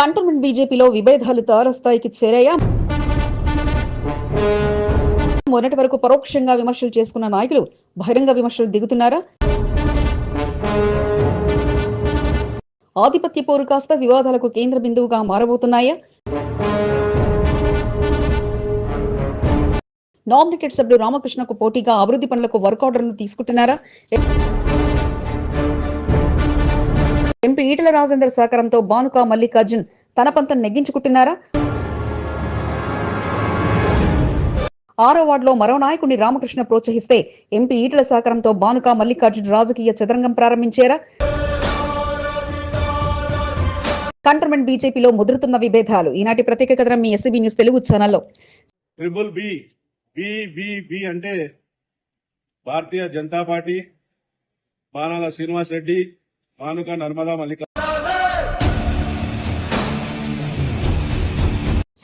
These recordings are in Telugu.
కంటోన్మెంట్ బీజేపీలో విభేదాలు తారస్థాయికి చేరాయా? మొన్నటి వరకు పరోక్షంగా విమర్శలు చేసుకున్న నాయకులు బహిరంగ విమర్శలు దిగుతున్నారా? ఆధిపత్య పోరు కాస్త వివాదాలకు కేంద్ర బిందువుగా మారబోతున్నాయా? నామినేటెడ్ సభ్యుడు రామకృష్ణకు పోటీగా అభివృద్ధి పనులకు వర్క్ ఆర్డర్లు తీసుకుంటున్నారా? ఎంపీ ఈటల రాజేందర్ సహకారంతో బానుక మల్లికార్జున్ తన పంతం నెగ్గించుకుంటున్నారా? ఆరో వార్డులో మరో నాయకుడిని రామకృష్ణ ప్రోత్సహిస్తే ఎంపీ ఈటల సహకారంతో బానుక మల్లికార్జున్ రాజకీయ చదరంగం ప్రారంభించారా? కంటర్మెంట్ బీజేపీలో ముదురుతున్న విభేదాలు. ఈనాటి ప్రత్యేక కథనం మీ ఎస్సీబీ న్యూస్ తెలుగు ఛానల్లో. Triple B B B B అంటే భారతీయ జనతా పార్టీ బాణాల శ్రీనివాస్ రెడ్డి మానుక నర్మదా మల్లిక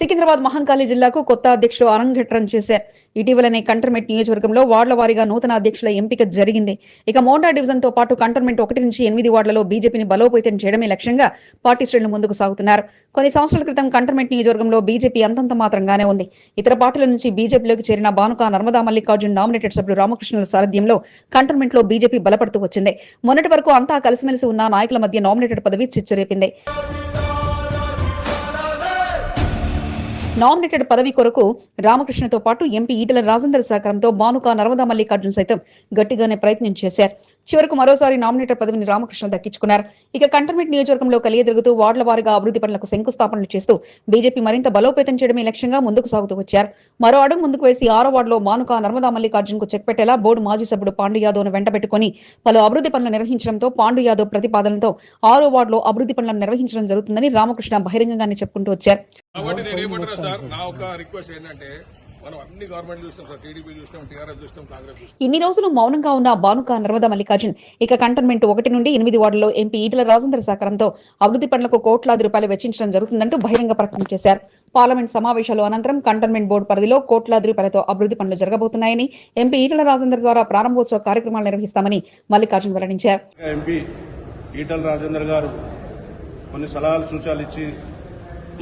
సికింద్రాబాద్ మహంకాళి జిల్లాకు కొత్త అధ్యక్షులు అరంగేట్రం చేశారు. ఇటీవలనే కంటర్మెంట్ నియోజకవర్గంలో వార్డుల వారీగా నూతన అధ్యక్షుల ఎంపిక జరిగింది. ఇక మోండా డివిజన్తో పాటు కంటర్మెంట్ ఒకటి నుంచి ఎనిమిది వార్డులలో బీజేపీని బలోపేతం చేయడమే లక్ష్యంగా పార్టీ శ్రేణులు ముందుకు సాగుతున్నారు. కొన్ని సంవత్సరాల క్రితం కంటర్మెంట్ నియోజకవర్గంలో బీజేపీ అంతంత మాత్రంగానే ఉంది. ఇతర పార్టీల నుంచి బీజేపీలోకి చేరిన బానుక నర్మదా మల్లికార్జున్ నామినేటెడ్ సభ్యులు రామకృష్ణుల సారథ్యంలో కంటర్మెంట్లో బీజేపీ బలపడుతూ వచ్చింది. మొన్నటి వరకు అంతా కలిసిమెలిసి ఉన్న నాయకుల మధ్య నామినేటెడ్ పదవి చిచ్చురేపింది. నామినేటెడ్ పదవి కొరకు రామకృష్ణతో పాటు ఎంపీ ఈటల రాజేందర్ సహకారంతో బానుక నర్మదా మల్లికార్జున సైతం గట్టిగానే ప్రయత్నం చేశారు. చివరకు మరోసారి నామినేటర్ పదవిని రామకృష్ణ దక్కించుకున్నారు. ఇక కంటర్మెంట్ నియోజకవర్గంలో కలియదిరుగుతూ వార్డుల వారీగా అభివృద్ధి పనులకు శంకుస్థాపనలు చేస్తూ బీజేపీ మరింత బలోపేతం చేయడమే లక్ష్యంగా ముందుకు సాగుతూ వచ్చారు. మరో అడుగు ముందుకు వేసి ఆరో వార్డులో మానుక నర్మదా మల్లికార్జున్కు చెక్ పెట్టేలా బోర్డు మాజీ సభ్యుడు పాండు యాదవ్ను వెంటబెట్టుకుని పలు అభివృద్ధి పనులు నిర్వహించడంతో పాండు యాదవ్ ప్రతిపాదనతో ఆరో వార్డులో అభివృద్ధి పనులను నిర్వహించడం జరుగుతుందని రామకృష్ణ బహిరంగంగానే చెప్పుకుంటూ వచ్చారు. కాబట్టి నేను ఏమంటున్నా సార్ నా ఒక రిక్వెస్ట్ ఏంటంటే మనం అన్ని గవర్నమెంట్ చూస్తాం సార్ టీడీపీ చూస్తాం టీఆర్ఎస్ చూస్తాం కాంగ్రెస్ చూస్తాం. ఇన్ని రోజులు మౌనంగా ఉన్న బానుక నర్మదా మల్లికార్జున్ ఇక కంటోన్మెంట్ ఒకటి నుండి ఎనిమిది వార్డుల్లో ఎంపీ ఈటల రాజేందర్ సహకారంతో అభివృద్ధి పనులకు కోట్లాది రూపాయలు వెచ్చించడం జరుగుతుందంటూ బహిరంగ ప్రకటన చేశారు. పార్లమెంట్ సమావేశాలు అనంతరం కంటోన్మెంట్ బోర్డు పరిధిలో కోట్లాది రూపాయలతో అభివృద్ధి పనులు జరగబోతున్నాయని ఎంపీ ఈటల రాజేందర్ ద్వారా ప్రారంభోత్సవ కార్యక్రమాలు నిర్వహిస్తామని మల్లికార్జున్ వెల్లడించారు. ఎంపీ ఈటల రాజేందర్ గారు కొన్ని సలహాలు సూచనలు ఇచ్చి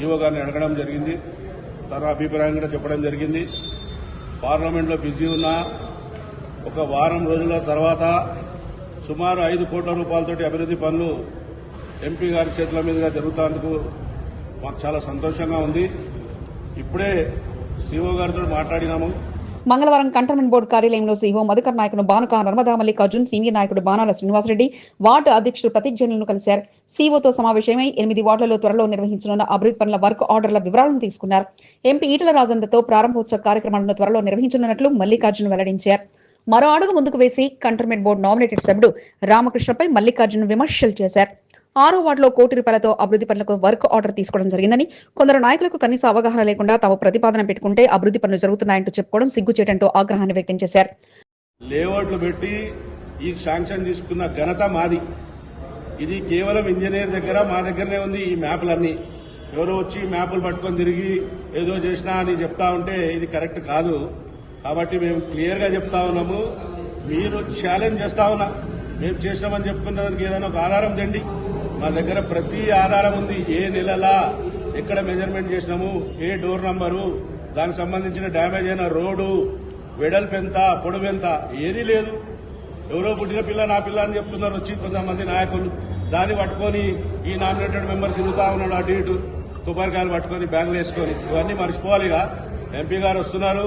ఈవో గారిని అడగడం జరిగింది. తన అభిప్రాయం కూడా చెప్పడం జరిగింది. పార్లమెంట్లో బిజీ ఉన్న ఒక వారం రోజుల తర్వాత సుమారు ఐదు కోట్ల రూపాయలతోటి అభివృద్ధి పనులు ఎంపీ గారి చేతుల మీదుగా జరుగుతున్నందుకు మాకు చాలా సంతోషంగా ఉంది. ఇప్పుడే సీఓ గారితో మాట్లాడినాము. మంగళవారం కంటోన్మెంట్ బోర్డు కార్యాలయంలో సీఓ మధుకర్ నాయకుడు బానుక నర్మదా మల్లికార్జున్ సీనియర్ నాయకుడు బాణాల శ్రీనివాసరెడ్డి వార్డు అధ్యక్షుడు ప్రతీక్ కలిశారు. సీఓతో సమావేశమై ఎనిమిది వార్డులలో త్వరలో నిర్వహించనున్న అభివృద్ధి పనుల వర్క్ ఆర్డర్ల వివరాలను తీసుకున్నారు. ఎంపీ ఈటల రాజేందర్తో ప్రారంభోత్సవ కార్యక్రమాలను త్వరలో నిర్వహించనున్నట్లు మల్లికార్జున్ వెల్లడించారు. మరో అడుగు ముందుకు వేసి కంటోన్మెంట్ బోర్డు నామినేటెడ్ సభ్యుడు రామకృష్ణపై మల్లికార్జున్ విమర్శలు చేశారు. ఆరో వార్డులో కోటి రూపాయలతో అభివృద్ధి పనులకు వర్క్ ఆర్డర్ తీసుకోవడం జరిగిందని కొందరు నాయకులకు కనీస అవగాహన లేకుండా తాము ప్రతిపాదన పెట్టుకుంటే అభివృద్ధి పనులు జరుగుతున్నాయంటూ చెప్పుకోవడం సిగ్గుచేటంటూ ఆగ్రహాన్ని వ్యక్తం చేశారు. లేఅవుట్లు పెట్టి ఈ శాంక్షన్ తీసుకున్న ఘనత మాది. ఇది కేవలం ఇంజనీర్ దగ్గర మా దగ్గరనే ఉంది ఈ మ్యాప్లన్నీ. ఎవరో వచ్చి మ్యాపులు పట్టుకొని తిరిగి ఏదో చేసినా అని చెప్తా ఉంటే ఇది కరెక్ట్ కాదు. కాబట్టి మేము క్లియర్గా చెప్తా ఉన్నాము. మీరు ఛాలెంజ్ చేస్తా ఉన్నా. మేము చేసినామని చెప్పుకున్న దానికి ఏదైనా ఒక ఆధారం తెండి. మా దగ్గర ప్రతి ఆధారం ఉంది. ఏ నెలలా ఎక్కడ మెజర్మెంట్ చేసినాము ఏ డోర్ నంబరు దానికి సంబంధించిన డ్యామేజ్ అయిన రోడ్డు వెడల్పు ఎంత పొడవు ఎంత ఏదీ లేదు. ఎవరో పుట్టిన పిల్ల నా పిల్ల అని చెప్తున్నారు వచ్చి కొంతమంది నాయకులు. దాన్ని పట్టుకొని ఈ నామినేటెడ్ మెంబర్ తిరుగుతా ఉన్నాడు అటు ఇటు. కొబ్బరికాయలు పట్టుకొని బ్యాగులు వేసుకొని. ఇవన్నీ మర్చిపోవాలిగా. ఎంపీ గారు వస్తున్నారు.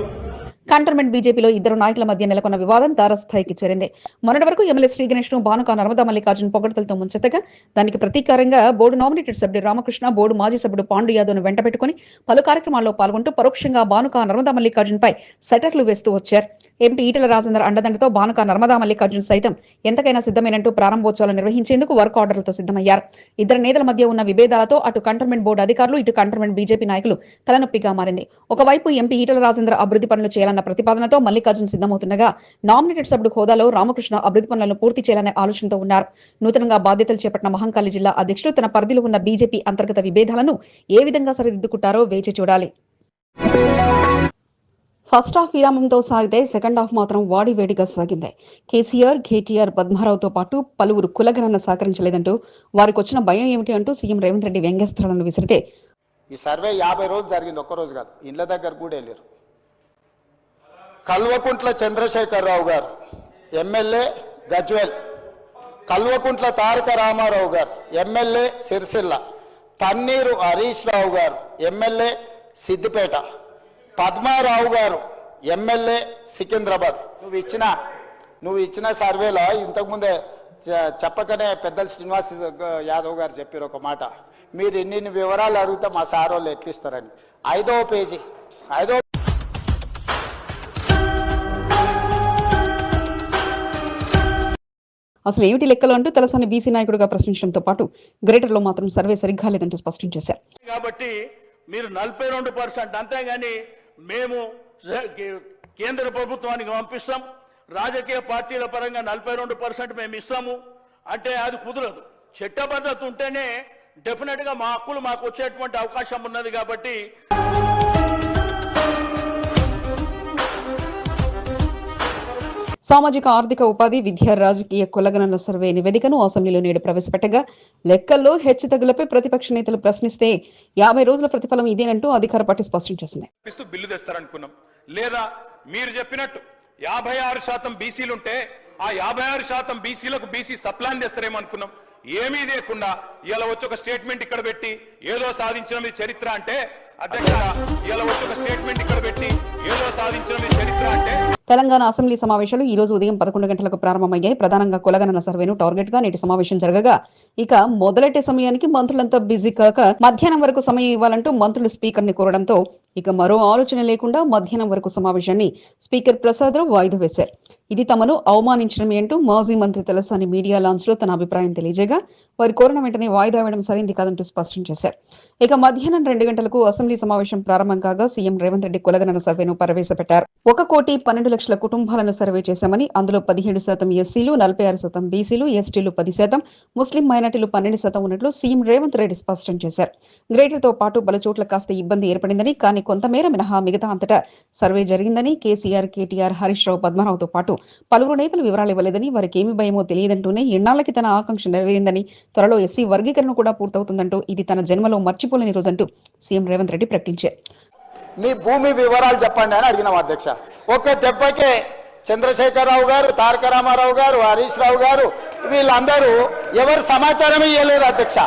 కంటోన్మెంట్ బీజేపీలో ఇద్దరు నాయకుల మధ్య నెలకొన్న వివాదం తారస్థాయికి చేరింది. మొన్నటి వరకు ఎమ్మెల్యే శ్రీ గణేష్ను భానుక నర్మదా మల్లికార్జున్ పొగడతలతో ముంచెత్తగా దానికి ప్రతీకారంగా బోర్డు నామినేటెడ్ సభ్యుడు రామకృష్ణ బోర్డు మాజీ సభ్యుడు పాండు యాదవ్ను వెంటబెట్టుకుని పలు కార్యక్రమాల్లో పాల్గొంటూ పరోక్షంగా భానుక నర్మదా మల్లికార్జున్ పై సెటర్లు వేస్తూ వచ్చారు. ఎంపీ ఈటల రాజేందర్ అండదండతో భానుక నర్మదా మల్లికార్జున్ సైతం ఎంతకైనా సిద్ధమేనంటూ ప్రారంభోత్సవాలు నిర్వహించేందుకు వర్క్ ఆర్డర్లతో సిద్ధమయ్యారు. ఇద్దరు నేతల మధ్య ఉన్న విభేదాలతో అటు కంటోన్మెంట్ బోర్డు అధికారులు ఇటు కంటోన్మెంట్ బీజేపీ నాయకులు తలనొప్పిగా మారింది. ఒకవైపు ఎంపీ ఈటల రాజేందర్ అభివృద్ధి పనులు చేయాలన్న ప్రతిపాదనతో మల్లికార్జున్ సిద్దమవుతుండగా నామినేటెడ్ సభ్యుడు హోదాలో రామకృష్ణ అభివృద్ధి పనులను పూర్తి చేయాలనే ఆలోచనతో ఉన్నారు. నూతనంగా బాధ్యతలు చేపట్టిన మహంకాళి జిల్లా అధ్యక్షుడు తన పరిధిలో ఉన్న బీజేపీ అంతర్గత విభేదాలను ఏ విధంగా సరిదిద్దుకుంటారో వేచి చూడాలి. ఫస్ట్ హాఫ్ విరామంతో సాగితే సెకండ్ హాఫ్ మాత్రం వాడి వేడిగా సాగింది. కేసీఆర్ కేటీఆర్ పద్మారావుతో పాటు పలువురు కులగణన సహకరించలేదంటూ వారికి వచ్చిన భయం ఏమిటి అంటూ సీఎం రేవంత్ రెడ్డి వ్యంగ్యస్త్రాలను విసిరితే ఈ సర్వే యాభై రోజులు జరిగింది ఒక్కరోజు కాదు. ఇండ్ల దగ్గర కూడా వెళ్ళారు. కల్వకుంట్ల చంద్రశేఖరరావు గారు ఎమ్మెల్యే గజ్వేల్. కల్వకుంట్ల తారక రామారావు గారు ఎమ్మెల్యే సిరిసిల్ల. తన్నీరు హరీష్ రావు గారు ఎమ్మెల్యే సిద్దిపేట. పద్మారావు గారు ఎమ్మెల్యే సికింద్రాబాద్. నువ్వు ఇచ్చిన నువ్వు ఇచ్చిన సర్వేలో ఇంతకుముందే చెప్పకనే పెద్దలు శ్రీనివాస్ యాదవ్ గారు చెప్పారు ఒక మాట. మీరు ఇన్ని వివరాలు అడిగితే మా సార్ వాళ్ళు ఐదవ పేజీ. ఐదవ అసలు ఏమిటి లెక్కలు అంటూ తలసాని బీసీ నాయకుడిగా ప్రశ్నించడంతో పాటు గ్రేటర్లో మాత్రం సర్వే సరిగ్గా లేదంటూ స్పష్టం చేశారు. కాబట్టి మీరు నలభై రెండు పర్సెంట్ అంతేగాని మేము కేంద్ర ప్రభుత్వానికి పంపిస్తాం. రాజకీయ పార్టీల పరంగా నలభై రెండు పర్సెంట్ మేము ఇస్తాము. అంటే అది కుదరదు. చట్టబద్ధత ఉంటేనే డెఫినెట్గా మా హక్కులు మాకు వచ్చేటువంటి అవకాశం ఉన్నది కాబట్టి సామాజిక ఆర్థిక ఉపాధి విద్యా రాజకీయ కులగణన సర్వే నివేదికను అసెంబ్లీలో నేడు ప్రవేశపెట్టగా లెక్కల్లో హెచ్చుతగ్గులపై ప్రతిపక్ష నేతలు ప్రశ్నిస్తే యాభై రోజుల ప్రతిఫలం ఇదేనంటూ అధికార పార్టీ స్పష్టం చేసింది. బిల్లు తెస్తారనుకున్నాం. లేదా మీరు చెప్పినట్టు యాభై ఆరు శాతం బీసీలుంటే ఆ యాభై ఆరు శాతం బీసీలకు బీసీ సప్లాన్ తెస్తారేమో అనుకున్నాం. ఏమీ లేకుండా ఇలా వచ్చి ఒక స్టేట్మెంట్ ఇక్కడ పెట్టి ఏదో సాధించిన మీ చరిత్ర అంటే అధ్యక్ష ఇలా వచ్చి ఒక స్టేట్మెంట్ ఇక్కడ పెట్టి ఏదో సాధించిన మీ చరిత్ర అంటే తెలంగాణ అసెంబ్లీ సమావేశాలు ఈ రోజు ఉదయం పదకొండు గంటలకు ప్రారంభమయ్యాయి. ప్రధానంగా కులగణన సర్వేను టార్గెట్గా నేటి సమావేశం జరగగా. ఇక మొదలెట్టే సమయానికి మంత్రులంతా బిజీ కాక మధ్యాహ్నం వరకు సమయం ఇవ్వాలంటూ మంత్రులు స్పీకర్ని కోరడంతో ఇక మరో ఆలోచన లేకుండా మధ్యాహ్నం వరకు సమావేశాన్ని స్పీకర్ ప్రసాదరావు వాయిదా వేశారు. ఇది తమను అవమానించడమే అంటూ మాజీ మంత్రి తలసాని మీడియా లాంచ్లో తన అభిప్రాయం తెలియజేయగా వారి కోరిన వెంటనే వాయిదా వేయడం సరైంది కాదంటూ స్పష్టం చేశారు. ఇక మధ్యాహ్నం రెండు గంటలకు అసెంబ్లీ సమావేశం ప్రారంభం కాగా సీఎం రేవంత్ రెడ్డి కులగణన సర్వేను ప్రవేశపెట్టారు ఒక కోటి పన్నెండు లక్షల కుటుంబాలను సర్వే చేశామని అందులో పదిహేడు శాతం ఎస్సీలు నలభై ఆరు శాతం బీసీలు ఎస్టీలు పది శాతం ముస్లిం మైనార్టీలు పన్నెండు శాతం ఉన్నట్లు సీఎం రేవంత్ రెడ్డి స్పష్టం చేశారు. గ్రేటర్తో పాటు బలచోట్ల చోట్ల కాస్త ఇబ్బంది ఏర్పడిందని కానీ కొంతమేర మినహా మిగతా అంతటా సర్వే జరిగిందని కేసీఆర్ కేటీఆర్ హరీష్ రావు పద్మారావుతో పాటు పలువురు నేతలు వివరాలు ఇవ్వలేదని వారికి ఏమి భయమో తెలియదంటూనే ఎన్నాళ్ళకి తన ఆకాంక్ష నెరవేరిందని త్వరలో ఎస్సీ వర్గీకరణ కూడా పూర్తవుతుందంటూ ఇది తన జన్మలో మర్చిపోలేని రోజంటూ సీఎం రేవంత్ రెడ్డి ప్రకటించారు. మీ భూమి వివరాలు చెప్పండి అని అడిగినాం అధ్యక్ష. ఒక్క దెబ్బకే చంద్రశేఖరరావు గారు తారక రామారావు గారు హరీష్ రావు గారు వీళ్ళందరూ ఎవరు సమాచారం ఇవ్వలేరు అధ్యక్ష.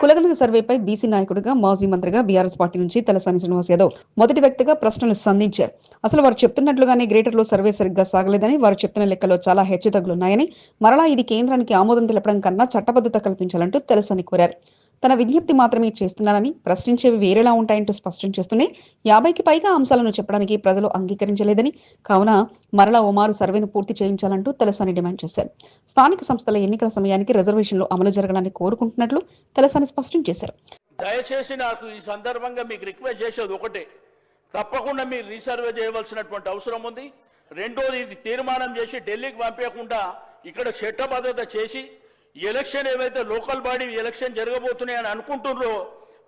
కులగణన సర్వేపై బీసీ నాయకుడిగా మాజీ మంత్రిగా బీఆర్ఎస్ పార్టీ నుంచి తలసాని శ్రీనివాస్ యాదవ్ మొదటి వ్యక్తిగా ప్రశ్నలు సంధించారు. అసలు వారు చెప్తున్నట్లుగానే గ్రేటర్లో సర్వే సరిగ్గా సాగలేదని వారు చెప్తున్న లెక్కలో చాలా హెచ్చుతగ్గులున్నాయని మరలా ఇది కేంద్రానికి ఆమోదం తెలపడం కన్నా చట్టబద్ధత కల్పించాలంటూ తలసాని కోరారు. తన విజ్ఞప్తి మాత్రమే చేస్తున్నానని ప్రశ్నించేవి వేరేలా ఉంటాయంటూ స్పష్టం చేస్తూనే యాభైకి పైగా అంశాలను చెప్పడానికి ప్రజలు అంగీకరించలేదని కావున మరలా ఓమారు సర్వేను పూర్తి చేయించాలంటూ తలసాని డిమాండ్ చేశారు. స్థానిక సంస్థల ఎన్నికల సమయానికి రిజర్వేషన్లు అమలు జరగాలని కోరుకుంటున్నట్లు తలసాని స్పష్టం చేశారు. దయచేసి నాకు ఈ సందర్భంగా మీకు రిక్వెస్ట్ చేసేది ఒకటే. తప్పకుండా మీరు రీసర్వే చేయవలసినటువంటి అవసరం ఉంది. రెండోది ఇది తీర్మానం చేసి ఢిల్లీకి పంపించకుండా ఇక్కడ చట్టబద్ధత చేసి ఎలక్షన్ ఏవైతే లోకల్ బాడీ ఎలక్షన్ జరగబోతున్నాయని అనుకుంటున్నారో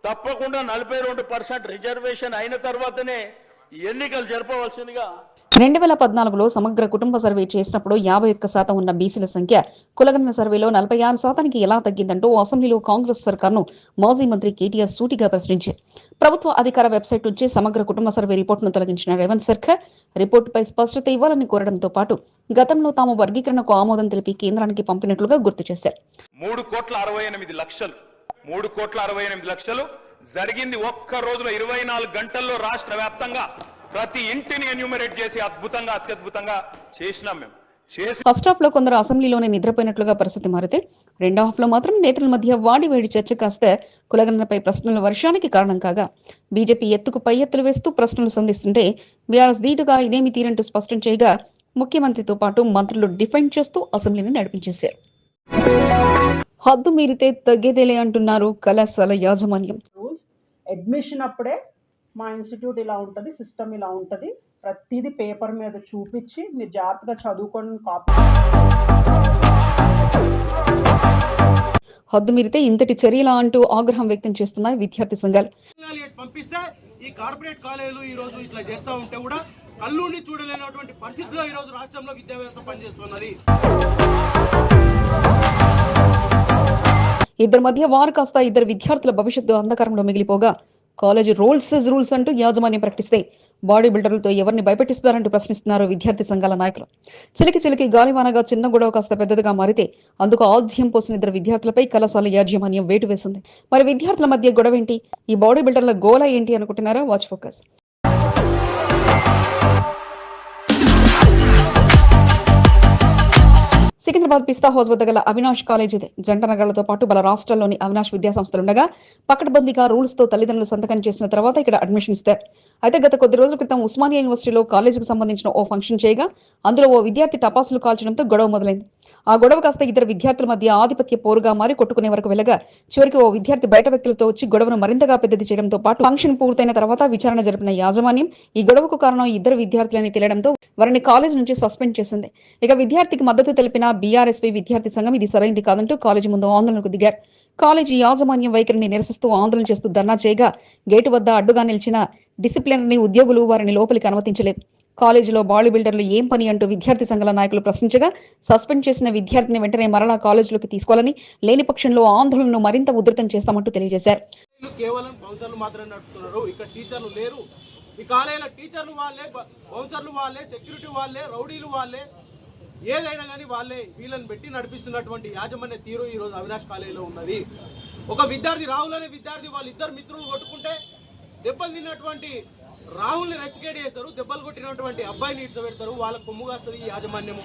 తప్పకుండా నలభై రెండు పర్సెంట్ రిజర్వేషన్ అయిన తర్వాతనే ఎన్నికలు జరపవలసిందిగా రెండు వేల పద్నాలుగులో సమగ్ర కుటుంబ సర్వే చేసినప్పుడు యాభై ఒక్క శాతం ఉన్న బీసీల సంఖ్య కులగణన సర్వేలో నలభై ఆరు శాతానికి ఎలా తగ్గిందంటూ అసెంబ్లీలో కాంగ్రెస్ సర్కార్ను మాజీ మంత్రి కేటీఆర్ సూటిగా ప్రశ్నించారు. ప్రభుత్వ అధికార వెబ్సైట్ నుంచి సమగ్ర కుటుంబ సర్వే రిపోర్టును తొలగించిన రేవంత్ సర్కార్ రిపోర్టుపై స్పష్టత ఇవ్వాలని కోరడంతో పాటు గతంలో తాము వర్గీకరణకు ఆమోదం తెలిపి కేంద్రానికి పంపినట్లుగా గుర్తు చేశారు. మూడు కోట్ల అరవై ఎనిమిది లక్షలు. మూడు కోట్ల అరవై ఎనిమిది లక్షలు జరిగింది ఒక్క రోజులో ఇరవై నాలుగు గంటల్లో రాష్ట్ర వ్యాప్తంగా. ప్రతి ఇంటిని ఎన్యూమరేట్ చేసి అద్భుతంగా అత్యద్భుతంగా చేసినాం మేము. చేసి ఫస్ట్ హాఫ్లో కొందరు అసెంబ్లీలోనే నిద్రపోయినట్లుగా పరిస్థితి మారితే రెండో హాఫ్లో మాత్రం నేతల మధ్య వాడి వేడి చర్చ కాస్త కులగణనపై ప్రశ్నల వర్షానికి కారణం కాగా బీజేపీ ఎత్తుకు పై ఎత్తులు వేస్తూ ప్రశ్నలు సంధిస్తుంటే బీఆర్ఎస్ ధీటుగా ఇదేమి తీరంటూ స్పష్టం చేయగా ముఖ్యమంత్రితో పాటు మంత్రులు డిఫెండ్ చేస్తూ అసెంబ్లీని నడిపించేశారు. హద్దు మీరితే తగ్గేదేలే అంటున్నారు కళాశాల యాజమాన్యం. అడ్మిషన్ అప్పుడే మా ఇన్స్టిట్యూట్ ఇలా ఉంటుంది సిస్టమ్ ఇలా ఉంటుంది. ప్రతిదీ పేపర్ మీద చూపించి మీరు జాగ్రత్తగా చదువుకొని కాపీ హద్దు మీరితే ఇంతటి చర్యలా అంటూ ఆగ్రహం వ్యక్తం చేస్తున్నాయి విద్యార్థి సంఘాలు. పంపిస్తే ఈ కార్పొరేట్ కాలేజీలు ఈ రోజు ఇట్లా చేస్తూ ఉంటే కూడా కళ్ళుండి చూడలేనటువంటి పరిస్థితిలో ఈ రోజు రాష్ట్రంలో విద్యా వ్యవస్థ పనిచేస్తున్నది. ఇద్దరి మధ్య వారు కాస్త ఇద్దరు విద్యార్థుల భవిష్యత్తు అంధకారంలో మిగిలిపోగా కాలేజీ రూల్స్ రూల్స్ అంటూ యాజమాన్యం ప్రకటిస్తే బాడీ బిల్డర్లతో ఎవరిని భయపెట్టిస్తున్నారంటూ ప్రశ్నిస్తున్నారు విద్యార్థి సంఘాల నాయకులు. చిలికి చిలికి గాలివానగా చిన్న గొడవ కాస్త పెద్దదిగా మారితే అందుకు ఆద్యం పోసిన ఇద్దరు విద్యార్థులపై కళాశాల యాజమాన్యం వేటు వేసింది. మరి విద్యార్థుల మధ్య గొడవ ఏంటి ఈ బాడీ బిల్డర్ల గోల ఏంటి అనుకుంటున్నారా? Watch focus. Secunderabad Pista house వద్ద గల అవినాష్ కాలేజీ జంట నగరాలతో పాటు బల రాష్ట్రాల్లోని అవినాష్ విద్యాసంస్థలుండగా పకడ్బందీగా రూల్స్తో తల్లిదండ్రులు సంతకం చేసిన తర్వాత ఇక్కడ అడ్మిషన్ ఇస్తారు. అయితే గత కొద్ది రోజుల క్రితం ఉస్మానియా యూనివర్సిటీలో కాలేజీకి సంబంధించిన ఓ ఫంక్షన్ చేయగా అందులో ఓ విద్యార్థి టపాసులు కాల్చడంతో గొడవ మొదలైంది. ఆ గొడవ కాస్త ఇద్దరు విద్యార్థుల మధ్య ఆధిపత్య పోరుగా మారి కొట్టుకునే వరకు వెళ్ళగా చివరికి ఓ విద్యార్థి బయట వ్యక్తులతో వచ్చి గొడవను మరింతగా పెద్దది చేయడంతో పాటు ఫంక్షన్ పూర్తయిన తర్వాత విచారణ జరిపిన యాజమాన్యం ఈ గొడవకు కారణం ఇద్దరు విద్యార్థులని తెలియడంతో వారిని కాలేజ్ నుంచి సస్పెండ్ చేసింది. ఇక విద్యార్థికి మద్దతు తెలిపిన బీఆర్ఎస్పీ విద్యార్థి సంఘం ఇది సరైంది కాదంటూ కాలేజీ ముందు ఆందోళనకు దిగారు. కాలేజీ యాజమాన్యం వైఖరిని నిరసిస్తూ ఆందోళన చేస్తూ ధర్నా చేయగా గేటు వద్ద అడ్డుగా నిలిచిన డిసిప్లినరీ ఉద్యోగులు వారిని లోపలికి అనుమతించలేదు. కాలేజీలో బాడీ బిల్డర్లు ఏం పని అంటూ విద్యార్థి సంఘాల నాయకులు ప్రశ్నించగా సస్పెండ్ చేసిన విద్యార్థిని వెంటనే మరలా కాలేజీలోకి తీసుకోవాలని లేని పక్షంలో ఆందోళనను మరింత ఉధృతం చేస్తామంటూ తెలియజేశారు. వీళ్ళు కేవలం బౌన్సర్లు మాత్రమే నడుపుతున్నారు. ఇక్కడ టీచర్లు లేరు. ఈ కాలేజీలో టీచర్లు వాళ్ళే బౌన్సర్లు వాళ్ళే సెక్యూరిటీ వాళ్ళే రౌడీలు వాళ్ళే ఏదైనా కానీ వాళ్ళే వీళ్ళని పెట్టి నడిపిస్తున్నటువంటి యాజమాన్య తీరు ఈరోజు అవినాష్ కాలేజీలో ఉన్నది. ఒక విద్యార్థి రాహుల్ అనే విద్యార్థి వాళ్ళిద్దరు మిత్రులు కొట్టుకుంటే దెబ్బలు తిన్నటువంటి రాహుల్ని రెస్టికేట్ చేస్తారు దెబ్బలు కొట్టినటువంటి అబ్బాయిని ఇడ్చబెడతారు వాళ్ళ కొమ్ము కాస్తుంది ఈ యాజమాన్యము.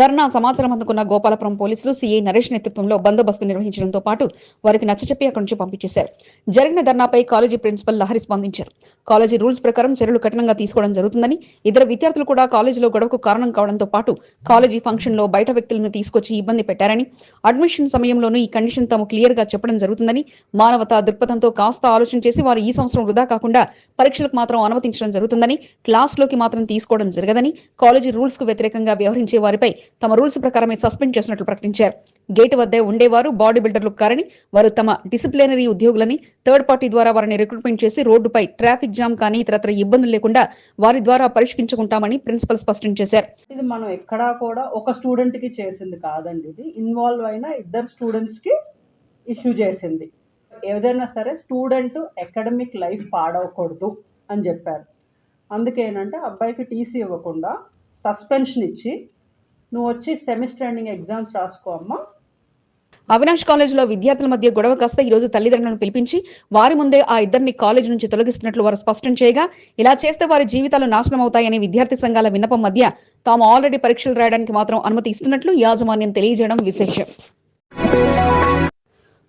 ధర్నా సమాచారం అందుకున్న గోపాలపురం పోలీసులు సీఐ నరేష్ నేతృత్వంలో బందోబస్తు నిర్వహించడంతో పాటు వారికి నచ్చచెప్పి అక్కడి నుంచి పంపించేశారు. జరిగిన ధర్నాపై కాలేజీ ప్రిన్సిపల్ లహరి స్పందించారు. కాలేజీ రూల్స్ ప్రకారం చర్యలు కఠినంగా తీసుకోవడం జరుగుతుందని ఇద్దరు విద్యార్థులు కూడా కాలేజీలో గొడవకు కారణం కావడంతో పాటు కాలేజీ ఫంక్షన్లో బయట వ్యక్తులను తీసుకొచ్చి ఇబ్బంది పెట్టారని అడ్మిషన్ సమయంలోనూ ఈ కండిషన్ తాము క్లియర్గా చెప్పడం జరుగుతుందని మానవతా దృక్పథంతో కాస్త ఆలోచన చేసి వారు ఈ సంవత్సరం వృధా కాకుండా పరీక్షలకు మాత్రం అనుమతించడం జరుగుతుందని క్లాస్లోకి మాత్రం తీసుకోవడం జరగదని కాలేజీ రూల్స్కు వ్యతిరేకంగా వ్యవహరించే వారిపై తమ రూల్స్ ప్రకారమే సస్పెండ్ చేసినట్లు ప్రకటించారు. గేట్ వద్దే ఉండేవారు బాడీ బిల్డర్లు కారని వారు తమ డిసిప్లినరీ ఉద్యోగులని థర్డ్ పార్టీ ద్వారా వారిని రిక్రూట్మెంట్ చేసి రోడ్డుపై ట్రాఫిక్ జామ్ కానీ ఇతరత్ర ఇబ్బందులు లేకుండా వారి ద్వారా పరిష్కరించుకుంటామని ప్రిన్సిపల్ స్పష్టం చేశారు. ఇది మనం ఎక్కడా కూడా ఒక స్టూడెంట్కి చేసింది కాదండి ఇది. ఇన్వాల్వ్ అయిన ఇద్దరు స్టూడెంట్స్కి ఇష్యూ చేసింది. ఏదైనా సరే స్టూడెంట్ అకాడమిక్ లైఫ్ పాడవకూడదు. అని చెప్పారు. అందుకేనంటే అబ్బాయికి టీసీ ఇవ్వకుండా సస్పెన్షన్ ఇచ్చి నువ్వు వచ్చి సెమిస్టర్ ఎండింగ్ ఎగ్జామ్స్ రాసుకో అమ్మా. అవినాష్ కాలేజీలో విద్యార్థుల మధ్య గొడవ కాస్త ఈ రోజు తల్లిదండ్రులను పిలిపించి వారి ముందే ఆ ఇద్దరిని కాలేజీ నుంచి తొలగిస్తున్నట్లు వారు స్పష్టం చేయగా ఇలా చేస్తే వారి జీవితాలు నాశనం అవుతాయని విద్యార్థి సంఘాల విన్నపం మధ్య తాము ఆల్రెడీ పరీక్షలు రాయడానికి మాత్రం అనుమతి ఇస్తున్నట్లు యాజమాన్యం తెలియజేయడం విశేషం.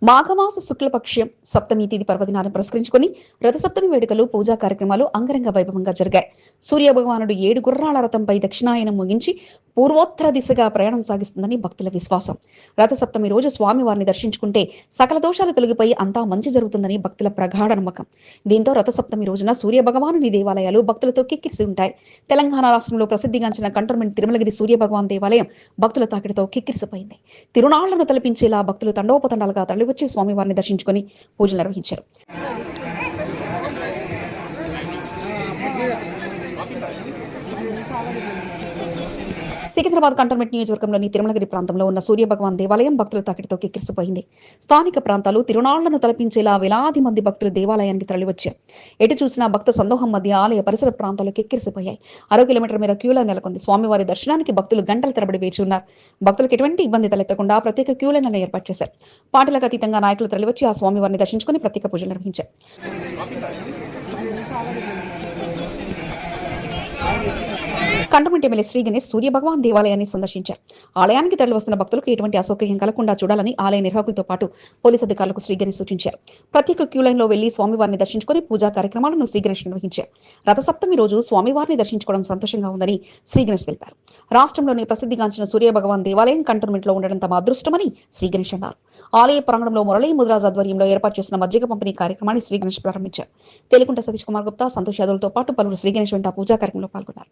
మాఘమాస శుక్లపక్షం సప్తమి తిథి పర్వదినాన్ని పురస్కరించుకుని రథసప్తమి వేడుకలు పూజా కార్యక్రమాలు అంగరంగ వైభవంగా జరిగాయి. సూర్య భగవానుడు ఏడు గుర్రాల రథంపై దక్షిణాయనం ముగించి పూర్వోత్తర దిశగా ప్రయాణం సాగిస్తుందని భక్తుల విశ్వాసం. రథసప్తమి రోజు స్వామివారిని దర్శించుకుంటే సకల దోషాలు తొలగిపోయి అంతా మంచి జరుగుతుందని భక్తుల ప్రగాఢ నమ్మకం. దీంతో రథసప్తమి రోజున సూర్య భగవానుని దేవాలయాలు భక్తులతో కిక్కిరిసి ఉంటాయి. తెలంగాణ రాష్ట్రంలో ప్రసిద్ధిగాంచిన కంటోన్మెంట్ తిరుమలగిరి సూర్య భగవాన్ దేవాలయం భక్తుల తాకిడితో కిక్కిరిసిపోయింది. తిరునాళ్ళను తలపించేలా భక్తులు తండోపతండాలుగా స్వామి స్వామివారిని దర్శించుకుని పూజలు నిర్వహించారు. సికింద్రాబాద్ కంటోన్మెంట్ నియోజకవర్గంలోని తిరుమలగిరి ప్రాంతంలో ఉన్న సూర్య భగవాన్ దేవాలయం భక్తుల తాకిడితో కిక్కిరిసిపోయింది. స్థానిక ప్రాంతాలు తిరునాళ్ళను తలపించేలా వేలాది మంది భక్తులు దేవాలయానికి తరలివచ్చారు. ఎటు చూసినా భక్త సందోహం మధ్య ఆలయ పరిసర ప్రాంతాలు కిక్కిరిసిపోయాయి. అరవై కిలోమీటర్ల మేర క్యూలో నెలకొంది. స్వామివారి దర్శనానికి భక్తులు గంటల తరబడి వేచి ఉన్నారు. భక్తులకు ఎటువంటి ఇబ్బంది తలెత్తకుండా ప్రత్యేక క్యూలను ఏర్పాటు చేశారు. పాటలకు అతీతంగా నాయకులు తరలివచ్చి ఆ స్వామివారిని దర్శించుకుని ప్రత్యేక పూజలు నిర్వహించారు. కంటమంటి ఎమ్మెల్యే శ్రీ గణేష్ సూర్య భగవాన్ దేవాలయాన్ని సందర్శించారు. ఆలయానికి తరలి వస్తున్న భక్తులకు ఎటువంటి అసౌకర్యం కలగకుండా చూడాలని ఆలయ నిర్వాహకులతో పాటు పోలీసు అధికారులకు శ్రీ గణేష్ సూచించారు. ప్రత్యేక క్యూ లైన్లో వెళ్ళి స్వామివారిని దర్శించుకుని పూజా కార్యక్రమాలను శ్రీ గణేష్ నిర్వహించారు. రథసప్తమి రోజు స్వామివారిని దర్శించుకోవడం సంతోషంగా ఉందని శ్రీ గణేష్ తెలిపారు. రాష్ట్రంలోని ప్రసిద్ధిగాంచిన సూర్య భగవాన్ దేవాలయం కంటోన్మెంట్లో ఉండడం తమ అదృష్టమని శ్రీ గణేష్ అన్నారు. ఆలయ ప్రాంగణంలో మురళీ ముద్రాజ్ ఆధ్వర్యంలో ఏర్పాటు చేసిన మజ్జిగ పంపిణీ కార్యక్రమాన్ని శ్రీ గణేష్ ప్రారంభించారు. తెలుగుంట సతీష్ కుమార్ గుప్తా సంతోష్ యాదవులతో పాటు పలువురు శ్రీ గణేష్ వెంట పూజా కార్యక్రమంలో పాల్గొన్నారు.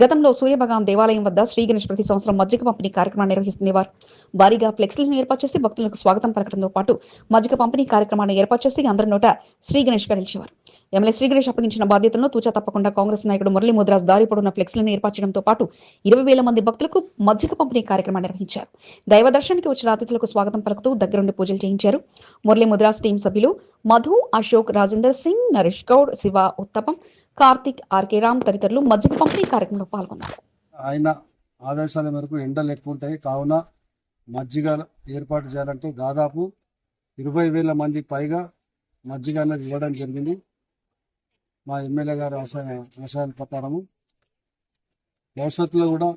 గతంలో సూర్యభగవాన్ దేవాలయం వద్ద శ్రీ గణేష్ ప్రతి సంవత్సరం మజ్జిగ పంపిణీ కార్యక్రమాన్ని నిర్వహిస్తున్నవారు భారీగా ఫ్లెక్సీలను ఏర్పాటు చేసి భక్తులకు స్వాగతం పలకడంతో పాటు మజ్జిగ పంపిణీ కార్యక్రమాన్ని ఏర్పాటు చేసి అందరి నోట శ్రీ గణేష్గా నిలిచేవారు. ఎమ్మెల్యే శ్రీ గణేష్ అప్పగించిన బాధ్యతలను తూచా తప్పకుండా కాంగ్రెస్ నాయకుడు మురళీ ముద్రాస్ దారి పొడవున ఫ్లెక్సీలను ఏర్పాటు చేయడంతో పాటు ఇరవై వేల మంది భక్తులకు మజ్జిగ పంపిణీ కార్యక్రమాన్ని నిర్వహించారు. దైవ దర్శనానికి వచ్చిన అతిథులకు స్వాగతం పలుకుతూ దగ్గరుండి పూజలు చేయించారు. మురళీ ముద్రాస్ టీం సభ్యులు మధు అశోక్ రాజేందర్ సింగ్ నరేష్ గౌడ్ శివ ఉత్తపం కార్తిక్ ఆర్కే రామ్ తదితరులు మజ్జిగ పంపిణీ కార్యక్రమంలో పాల్గొన్నారు. ఆయన ఆదేశాల మేరకు ఎండలు ఎక్కువ ఉంటాయి. కావున మజ్జిగ ఏర్పాటు చేయాలంటే దాదాపు ఇరవై వేల మందికి పైగా మజ్జిగ అనేది ఇవ్వడం జరిగింది. మా ఎమ్మెల్యే గారి ఆశయాల ప్రకారము భవిష్యత్తులో కూడా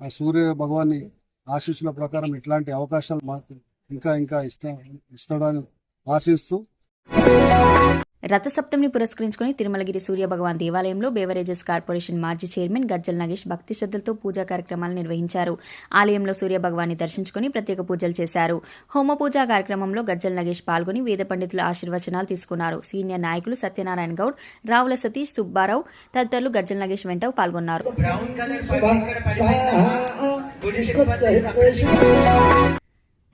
ఆ సూర్య భగవాన్ని ఆశీస్సుల ప్రకారం ఇట్లాంటి అవకాశాలు మాకు ఇంకా ఇంకా ఇస్తా ఇస్తాడని ఆశిస్తూ రథసప్తమిని పురస్కరించుకుని తిరుమలగిరి సూర్య భగవాన్ దేవాలయంలో బేవరేజెస్ కార్పొరేషన్ మాజీ చైర్మన్ గజ్జల్ నగేష్ భక్తి శ్రద్ధలతో పూజా కార్యక్రమాలు నిర్వహించారు. ఆలయంలో సూర్య భగవాన్ని దర్శించుకుని ప్రత్యేక పూజలు చేశారు. హోమ పూజా కార్యక్రమంలో గజ్జల్ నగేష్ పాల్గొని వేద పండితుల ఆశీర్వచనాలు తీసుకున్నారు. సీనియర్ నాయకులు సత్యనారాయణ గౌడ్ రావుల సతీష్ సుబ్బారావు తదితరులు గజ్జల్ నగేష్ వెంట పాల్గొన్నారు.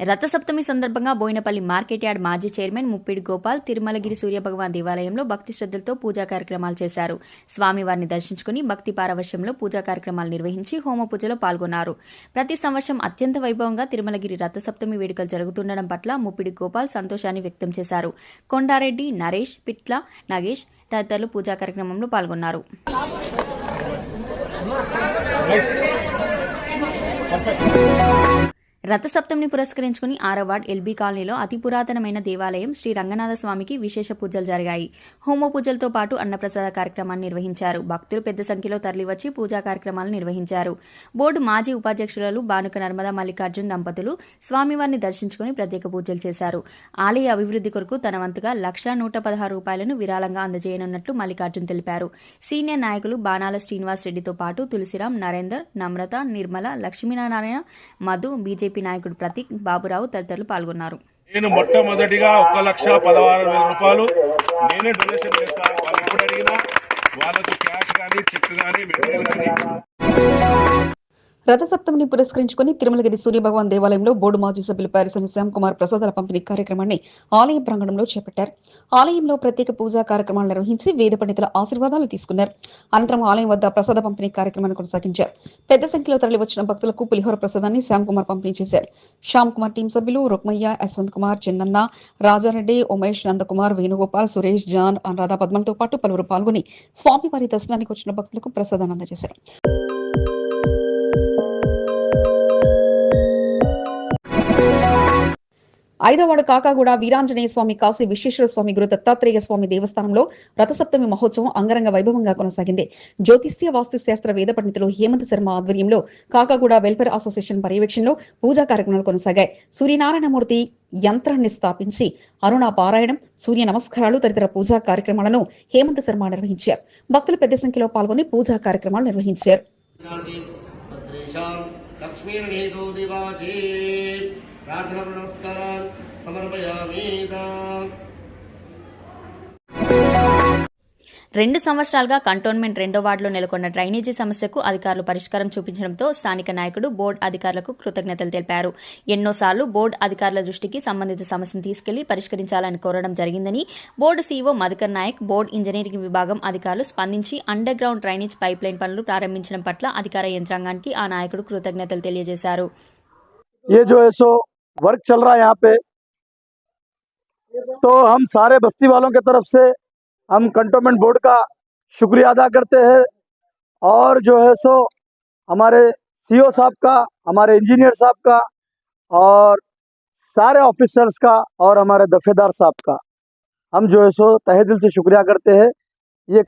రథసప్తమి సందర్భంగా బోయినపల్లి మార్కెట్ యార్డ్ మాజీ చైర్మన్ ముప్పిడి గోపాల్ తిరుమలగిరి సూర్యభగవాన్ దేవాలయంలో భక్తి శ్రద్ధలతో పూజా కార్యక్రమాలు చేశారు. స్వామివారిని దర్శించుకుని భక్తి పారవశ్యంలో పూజా కార్యక్రమాలు నిర్వహించి హోమ పూజలో పాల్గొన్నారు. ప్రతి సంవత్సరం అత్యంత వైభవంగా తిరుమలగిరి రథసప్తమి వేడుకలు జరుగుతుండడం పట్ల ముప్పిడి గోపాల్ సంతోషాన్ని వ్యక్తం చేశారు. కొండారెడ్డి నరేష్ పిట్ల నాగేష్ తదితరులు పూజా కార్యక్రమంలో పాల్గొన్నారు. రథసప్తమిని పురస్కరించుకుని ఆరవాడ్ ఎల్బీ కాలనీలో అతి పురాతనమైన దేవాలయం శ్రీ రంగనాథ స్వామికి విశేష పూజలు జరిగాయి. హోమ పూజలతో పాటు అన్నప్రసాద కార్యక్రమాన్ని నిర్వహించారు. భక్తులు పెద్ద సంఖ్యలో తరలివచ్చి పూజా కార్యక్రమాలు నిర్వహించారు. బోర్డు మాజీ ఉపాధ్యక్షురాలు బానుక నర్మదా మల్లికార్జున్ దంపతులు స్వామివారిని దర్శించుకుని ప్రత్యేక పూజలు చేశారు. ఆలయ అభివృద్ధి కొరకు తన వంతుగా లక్షా నూట పదహారు రూపాయలను విరాళంగా అందజేయనున్నట్లు మల్లికార్జున్ తెలిపారు. సీనియర్ నాయకులు బాణాల శ్రీనివాస్ రెడ్డితో పాటు తులసిరాం నరేందర్ నమ్రత నిర్మల లక్ష్మీనారాయణ మధు బీజేపీ నాయకుడు ప్రతీక్ బాబురావు తదితరులు పాల్గొన్నారు. నేను మొట్టమొదటిగా ఒక లక్ష పదహారు వేల రూపాయలు నేనే డొనేషన్ చేస్తాను వాళ్ళు ఎప్పుడు అడిగినా వాళ్ళకు క్యాష్ కానీ చెక్ కానీ మెటీరియల్ కానీ రథసప్తమిని పురస్కరించుకుని తిరుమలగిరి సూర్యభగవాన్ దేవాలయంలో బోర్డు మాజీ సభ్యులు పారిసని శ్యామ్ కుమార్ ప్రసాదాల పంపిణీ కార్యక్రమాన్ని ఆలయ ప్రాంగణంలో చేపట్టారు. ఆలయంలో ప్రత్యేక పూజా కార్యక్రమాలు నిర్వహించి వేద పండితుల ఆశీర్వాదాలు తీసుకున్నారు. అనంతరం ఆలయం వద్ద ప్రసాద పంపిణీ కార్యక్రమాన్ని కొనసాగించారు. పెద్ద సంఖ్యలో తరలివచ్చిన భక్తులకు పులిహోర ప్రసాదాన్ని శ్యామ్ కుమార్ పంపిణీ చేశారు. శ్యామ్ కుమార్ టీం సభ్యులు రుక్మయ్య యశ్వంత్ కుమార్ చిన్నన్న రాజారెడ్డి ఉమేష్ నందకుమార్ వేణుగోపాల్ సురేష్ జాన్ అనురాధ పద్మలతో పాటు పలువురు పాల్గొని స్వామివారి దర్శనానికి వచ్చిన భక్తులకు ప్రసాదాన్ని అందజేశారు. ఐదవవాడు కాకాగూడ వీరాంజనేయ స్వామి కాశీ విశ్వేశ్వర స్వామి గురు దత్తాత్రేయ స్వామి దేవస్థానంలో రథసప్తమి మహోత్సవం అంగరంగ వైభవంగా కొనసాగింది. జ్యోతిష్య వాస్తుశాస్త్ర వేద పండితులు హేమంత్ శర్మ ఆధ్వర్యంలో కాకాగూడ వెల్ఫేర్ అసోసియేషన్ పర్యవేక్షణలో పూజా కార్యక్రమాలు కొనసాగాయి. సూర్యనారాయణమూర్తి యంత్రాన్ని స్థాపించి అరుణ పారాయణం సూర్య నమస్కారాలు తదితర పూజా కార్యక్రమాలను హేమంత్ శర్మ నిర్వహించారు. భక్తులు పెద్ద సంఖ్యలో పాల్గొని పూజా కార్యక్రమాలు నిర్వహించారు. ప్రార్థనా నమస్కారాలు. సమర్పయామి రెండు సంవత్సరాలుగా కంటోన్మెంట్ రెండో వార్డులో నెలకొన్న డ్రైనేజీ సమస్యకు అధికారులు పరిష్కారం చూపించడంతో స్థానిక నాయకుడు బోర్డు అధికారులకు కృతజ్ఞతలు తెలిపారు. ఎన్నోసార్లు బోర్డు అధికారుల దృష్టికి సంబంధిత సమస్యను తీసుకెళ్ళి పరిష్కరించాలని కోరడం జరిగిందని board CEO Madhukar Nayak board engineering విభాగం అధికారులు స్పందించి అండర్ గ్రౌండ్ డ్రైనేజ్ పైప్లైన్ పనులు ప్రారంభించడం పట్ల అధికార యంత్రాంగానికి ఆ నాయకుడు కృతజ్ఞతలు తెలియజేశారు. वर्क चल रहा है यहाँ पे। तो हम सारे बस्ती वालों के तरफ़ से हम कंटोनमेंट बोर्ड का शुक्रिया अदा करते हैं। और जो है सो, हमारे सीओ साहब का, हमारे इंजीनियर साहब का, और सारे ऑफिसर्स का, और हमारे दफेदार साहब का। हम जो है सो, तहे दिल से शुक्रिया करते हैं।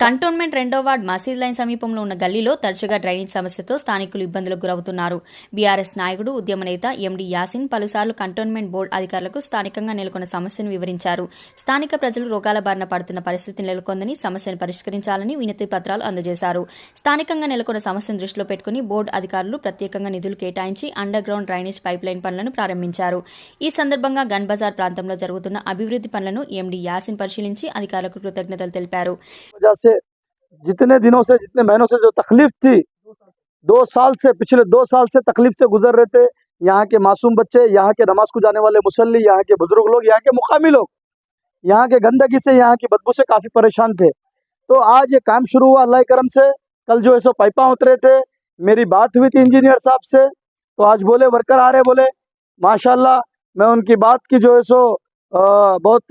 కంటోన్మెంట్ రెండో వార్డ్ మసీద్ లైన్ సమీపంలో ఉన్న గల్లీలో తరచుగా డ్రైనేజ్ సమస్యతో స్థానికులు ఇబ్బందులకు గురవుతున్నారు. బీఆర్ఎస్ నాయకుడు ఉద్యమ నేత ఎండి యాసిన్ పలుసార్లు కంటోన్మెంట్ బోర్డు అధికారులకు స్థానికంగా నెలకొన్న సమస్యను వివరించారు. స్థానిక ప్రజలు రోగాల బారిన పడుతున్న పరిస్థితి నెలకొందని సమస్యను పరిష్కరించాలని వినతి పత్రాలు అందజేశారు. స్థానికంగా నెలకొన్న సమస్యను దృష్టిలో పెట్టుకుని బోర్డు అధికారులు ప్రత్యేకంగా నిధులు కేటాయించి under ground drainage pipe line పనులను ప్రారంభించారు. ఈ సందర్భంగా గన్ బజార్ ప్రాంతంలో జరుగుతున్న అభివృద్ధి పనులను ఎండి యాసిన్ పరిశీలించి అధికారులకు కృతజ్ఞతలు తెలిపారు. वजह से जितने दिनों से, जितने महीनों से जो तकलीफ़ थी, दो साल से, पिछले दो साल से तकलीफ़ से गुजर रहे थे। यहाँ के मासूम बच्चे, यहाँ के नमाज़ को जाने वाले मुसल्ली, यहाँ के बुज़ुर्ग लोग, यहाँ के मुकामी लोग, यहाँ के गंदगी से, यहाँ की बदबू से काफ़ी परेशान थे। तो आज ये काम शुरू हुआ अल्लाह करम से। कल जो है सो पाइपा उतरे थे, मेरी बात हुई थी इंजीनियर साहब से। तो आज बोले, वर्कर आ रहे बोले, माशाल्लाह, मैं उनकी बात की जो है सो बहुत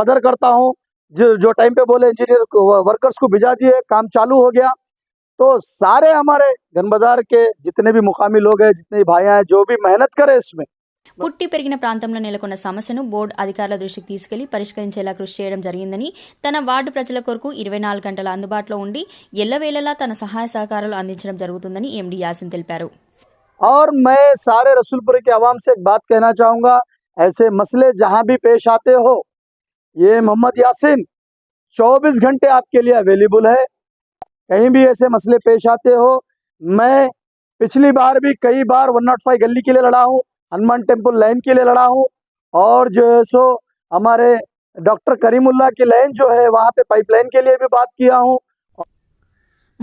कदर करता हूँ। जो जो टाइम पे बोले इंजीनियर वर्कर्स को भिजा दिए काम चालू हो गया तो सारे हमारे घन बाजार के जितने भी मुकामी लोग हैं जितने भी भाई हैं जो भी मेहनत करे इसमें పుట్టి పెరిగిన ప్రాంతంలో నెలకొన్న సమస్యను బోర్డు అధికారుల దృష్టికి తీసుకెళ్లి పరిష్కరించేలా కృషి చేయడం జరిగిందని తన వార్డు ప్రజల కొరకు ఇరవై నాలుగు గంటల అందుబాటులో ఉండి ఎల్లవేళలా తన సహాయ సహకారాలు అందించడం జరుగుతుందని ఎండీ యాసిన్ తెలిపారు और मैं सारे रसूलपुर के आवाम से एक बात कहना चाहूँगा ऐसे मसले जहाँ भी पेश आते हो ये मोहम्मद यासिन 24 घंटे आपके लिए अवेलेबल है। कहीं भी ऐसे मसले पेश आते हो, मैं पिछली बार भी कई बार 105 गली के लिए लड़ा हूँ, हनुमान टेंपल लाइन के लिए लड़ा हूँ, और जो है सो हमारे डॉक्टर करीमुल्ला की लाइन जो है, वहाँ पे पाइपलाइन के लिए भी बात किया हूँ।